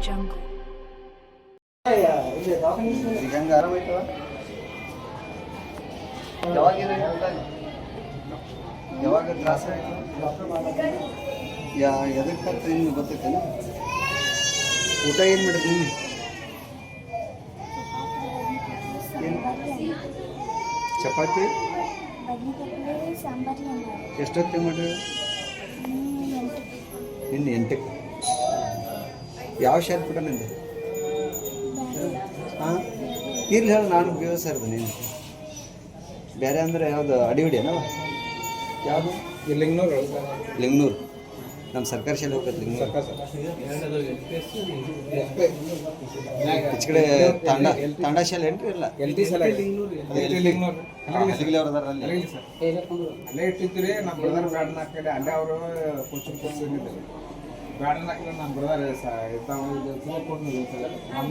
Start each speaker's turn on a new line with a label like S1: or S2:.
S1: jungle. ಯಾವಾಗ ತ್ರಾಸ ಯಾ ಎದಕ್ಕೆ ನಿಮ್ಗೆ ಊಟ ಏನು ಮಾಡಿದ್ರಿ ಚಪಾತಿ ಎಷ್ಟೊತ್ತಿಗೆ ಮಾಡ್ರಿ ನಿನ್ನೆ ಎಂಟಕ್ಕೆ. ಯಾವ ಶಾಲೆ ಪುಟ ನಿಂದೆ ಹಾಂ? ಇರ್ಲಿ ಹೇಳಿ ನಾನು ಸರ್ ನೀನು. ಬೇರೆ ಅಂದರೆ ಯಾವುದು ಅಡಿವಿಡಿಯನವ ಯಾವುದು?
S2: ಲಿಂಗ್ನೂರು.
S1: ಲಿಂಗ್ನೂರು. ನಮ್ಮ ಸರ್ಕಾರಿ ಶಾಲೆ ಹೋಗ್ಬೇಕು ಲಿಂಗ್ನೂರು. ಈಚ ಕಡೆ ತಾಂಡ ತಾಂಡ ಶಾಲೆ ಎಂಟ್ರಿ ಇಲ್ಲ
S2: ಎಲ್ ಟಿ ಶಾಲೆ. ಲಿಂಗ್ನೂರು.
S1: ಸಿಗಲಿ ಅವ್ರು ಅದಾರ ಅಲ್ಲಿ.
S2: ಅಲ್ಲೇ ಇಟ್ಟಿದ್ರಿ ನಮ್ಮ ಬ್ರದರ್ ಬ್ಯಾಡ್ನ ಕಡೆ. ಅಲ್ಲೇ ಅವರು ಕೋಚಿಂಗ್ ಕೋಚಿಂಗ್ ಇದ್ದಾರೆ ಬ್ಯಾಡನ್ ಹಾಕಿದ್ರೆ ನಮ್ಮ ಬ್ರದರ್ ಇರ್ತಾವ ನಮ್ಮ